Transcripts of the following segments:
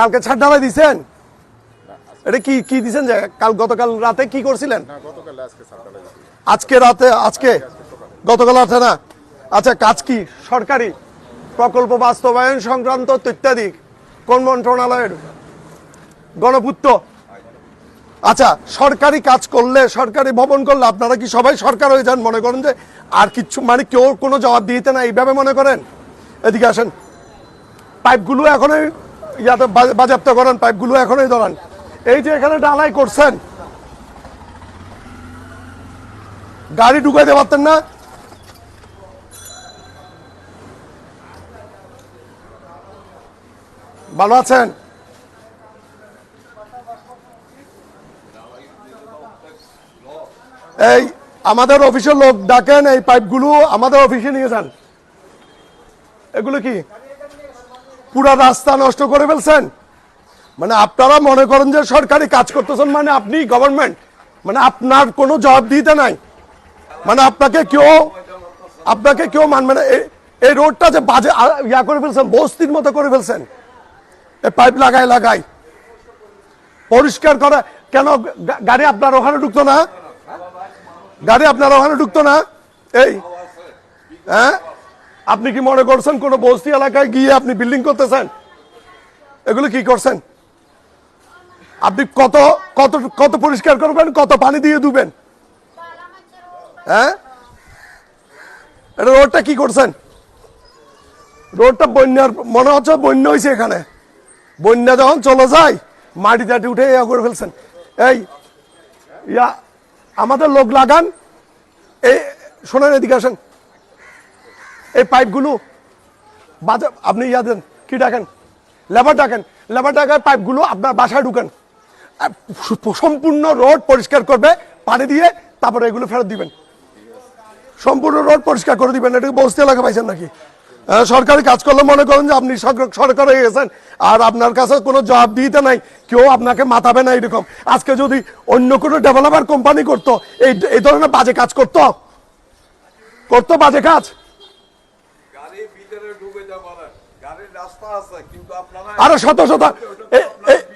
কালকে ছাদ ঢালাই দিছেন? এটা কি কি দিছেন যে কাল গতকাল রাতে কি করছিলেন? আজকে রাতে আজকে? গতকাল রাতে না? আচ্ছা কাজ কি? সরকারি প্রকল্প বাস্তবায়ন সংক্রান্ত ইত্যাদি কোন মন্ত্রণালয়ের? গণপূর্ত আচ্ছা সরকারি কাজ করলে সরকারি ভবন করলে আপনারা কি সবাই সরকার হয়ে যান? মনে করেন যে আর কিচ্ছু মানে কেউ কোনো জবাব দিতে না এইভাবে মনে করেন? এদিকে আসেন। পাইপগুলো এখনই ইয়াতে করেন, পাইপগুলো এখনই ধরান। এই যে এখানে ডালাই করছেন, গাড়ি ঢুকাইতে পারতেন না। ভালো আছেন? এই আমাদের অফিসের লোক ডাকেন, এই পাইপগুলো আমাদের অফিসে নিয়ে যান। এগুলো কি? পুরা রাস্তা নষ্ট করে ফেলছেন। মানে আপনারা মনে করেন যে সরকারি কাজ করতেছেন মানে আপনি গভর্নমেন্ট মানে আপনার কোনো জবাব দিতে নাই। মানে আপনাকে কেউ আপনাকে কেউ মানবে না এই- রোডটা যে বাজে ইয়া করে ফেলছেন, বস্তির মতো করে ফেলছেন। এই পাইপ লাগাই লাগাই পরিষ্কার করা, কেন গাড়ি আপনার ওখানে ঢুকতো না? গাড়ি আপনার ওখানে ঢুকতো না? এই হ্যাঁ? আপনি কি মনে করছেন কোন বস্তি এলাকায় গিয়ে আপনি বিল্ডিং করতেছেন? এগুলো কি করছেন? আপনি কত কত কত পরিষ্কার করবেন, কত পানি দিয়ে দুবেন হ্যাঁ? এটা রোডটা কি করছেন? রোডটা বন্যার, মনে হচ্ছে বন্যা হয়েছে এখানে। বন্যা যখন চলে যায়, মাটি টাটি উঠে ইয়া করে ফেলছেন। এই, ইয়া, আমাদের লোক লাগান। এই শোনেন এদিকে আসেন। এই পাইপগুলো বাজে, আপনি ইয়া দেন, কি ডাকেন? লেবার ডাকেন। লেবার ডাকায় পাইপগুলো আপনার বাসায় ঢুকেন। সম্পূর্ণ রোড পরিষ্কার করবে, পানি দিয়ে তারপরে এগুলো ফেরত দিবেন। সম্পূর্ণ রোড পরিষ্কার করে দিবেন এটাকে বস্তি এলাকা পাইছেন নাকি? সরকারি কাজ করলে মনে করেন যে আপনি সরকার হয়ে গেছেন, আর আপনার কাছে কোনো জবাব দিতে নাই, কেউ আপনাকে মাতাবে না এরকম। আজকে যদি অন্য কোনো ডেভেলপার কোম্পানি করতো, এই এই ধরনের বাজে কাজ করতো? করতো বাজে কাজ গাড়ির ভিতরে ঢুকে যাব না গাড়ির রাস্তা আছে কিন্তু আপনারা আরও শত শত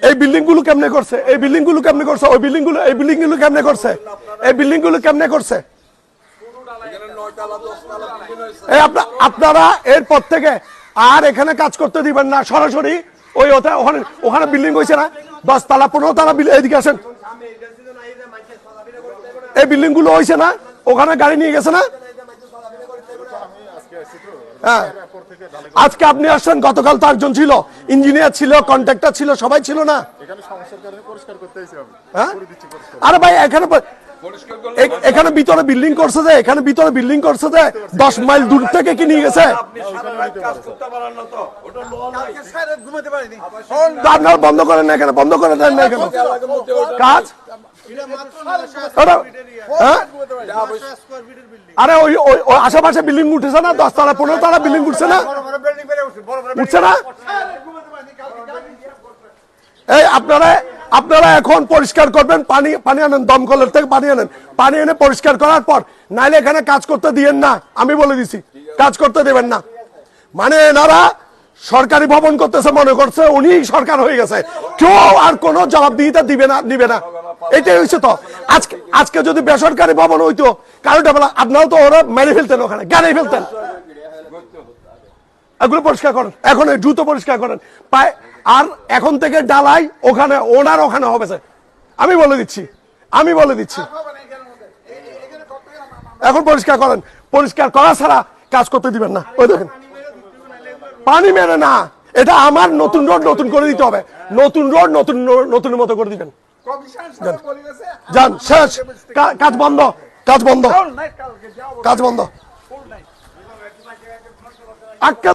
এই বিল্ডিংগুলো কেমনে করছে? এই বিল্ডিংগুলো কেমনে করছে? ওই বিল্ডিংগুলো এই বিল্ডিংগুলো কেমনে করছে? এই বিল্ডিংগুলো কেমনে করছে? এই আপনারা এরপর থেকে আর এখানে কাজ করতে দিবেন না। সরাসরি ওই ওখানে ওখানে বিল্ডিং হয়েছে না? দশ তালা পনেরো তালা এদিকে আসেন এই বিল্ডিংগুলো হয়েছে না? ওখানে গাড়ি নিয়ে গেছে না আমি আজকে আসছি তো হ্যাঁ। আজকে আপনি আসছেন গতকাল তো একজন ছিল ইঞ্জিনিয়ার ছিল কন্ট্রাক্টর ছিল সবাই ছিল না? এখানে সমস্যার কারণে পরিষ্কার করতে হয়েছে আমি। হ্যাঁ? আরে ভাই এখানে এখানে ভিতরে বিল্ডিং করছে যে এখানে ভিতরে বিল্ডিং করছে যে দশ মাইল দূর থেকে কি নিয়ে গেছে? আপনি সারা রাত কাজ করতে পারেন না তো। ওটা ল নাই। তা আপনারা বন্ধ করেন না এখানে বন্ধ করে দেন না এখানে। কাজ? আরে ওই ওই আশেপাশে বিল্ডিং উঠেছে না? দশ তালা পনেরো তালা বিল্ডিং উঠছে না? উঠছে না? এই আপনারা আপনারা এখন পরিষ্কার করবেন, পানি পানি আনেন, দমকলের থেকে পানি আনেন। পানি এনে পরিষ্কার করার পর নাইলে এখানে কাজ করতে দিয়েন না। আমি বলে দিছি, কাজ করতে দেবেন না। মানে এনারা সরকারি ভবন করতেছে মনে করছে উনি সরকার হয়ে গেছে। কেউ আর কোনো জবাব দিতে দিবে না দিবে না। এটাই হয়েছে তো। আজকে আজকে যদি বেসরকারি ভবন হইতো কারও ডেভেলপ আপনারাও তো ওরা মেরে ফেলতেন ওখানে, গাড়ি ফেলতেন। এগুলো পরিষ্কার করেন। এখন এই দ্রুত পরিষ্কার করেন। পায় আর এখন থেকে ডালাই ওখানে, ওনার ওখানে হবে স্যার। আমি বলে দিচ্ছি। আমি বলে দিচ্ছি। এখন পরিষ্কার করেন। পরিষ্কার করা ছাড়া কাজ করতে দিবেন না। ওই দেখেন। পানি মেরে না। এটা আমার নতুন রোড নতুন করে দিতে হবে। নতুন রোড নতুন নতুন মতো করে দিবেন। যান শেষ। কাজ বন্ধ কাজ বন্ধ। কাজ বন্ধ। আটকা